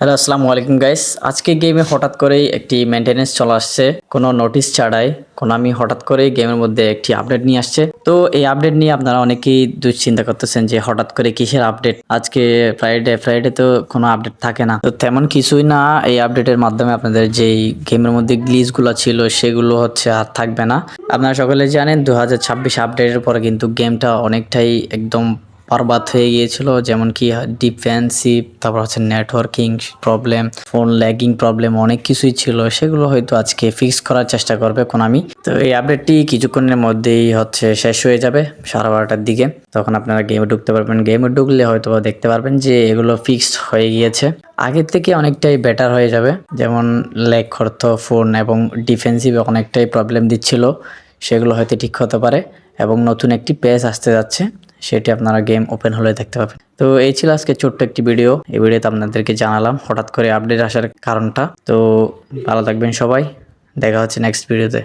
Hello আসসালামু আলাইকুম guys আজকে গেমে হঠাৎ করেই একটি মেনটেনেন্স চলে আসছে। কোনো নোটিশ ছাড়াই আমি হঠাৎ করেই গেমের মধ্যে একটি আপডেট নিয়ে আসছে। তো এই আপডেট নিয়ে আপনারা অনেকেই দুশ্চিন্তা করতেছেন যে হঠাৎ করে কিসের আপডেট আজকে ফ্রাইডে ফ্রাইডে তো কোনো আপডেট থাকে না। তো তেমন কিছুই না, এই আপডেটের মাধ্যমে আপনাদের যেই গেমের মধ্যে গ্লিচগুলো ছিল, সেগুলো হচ্ছে আর থাকবে না। আপনারা সকলে জানেন দু হাজার ছাব্বিশ আপডেটের পরে কিন্তু গেমটা অনেকটাই একদম বরবাদ হয়ে গিয়েছিল, যেমন কি ডিফেন্সিভ, তারপর হচ্ছে networking problem, phone lagging problem অনেক কিছুই ছিল, সেগুলো হয়তো আজকে ফিক্স করার চেষ্টা করবে কোনামি তো এই আপডেটটি কিছুক্ষণের মধ্যেই হচ্ছে শেষ হয়ে যাবে সাড়ে বারোটার দিকে। তখন আপনারা গেমে ঢুকতে পারবেন। গেমে ঢুকলে হয়তো দেখতে পারবেন যে এগুলো ফিক্সড হয়ে গিয়েছে। আগের থেকে অনেকটাই বেটার হয়ে যাবে, যেমন ল্যাগ করতো ফোন এবং ডিফেন্সিভ অনেকটাই প্রবলেম দিচ্ছিল, সেগুলো হয়তো ঠিক হতে পারে এবং নতুন একটি পেজ আসতে যাচ্ছে। সেটি আপনারা গেম ওপেন হলে দেখতে পাবেন। তো এই ছিল আজকে ছোট্ট একটি ভিডিও এই ভিডিওতে আপনাদেরকে জানালাম হঠাৎ করে আপডেট আসার কারণটা। তো ভালো থাকবেন সবাই। দেখা হচ্ছে নেক্সট ভিডিওতে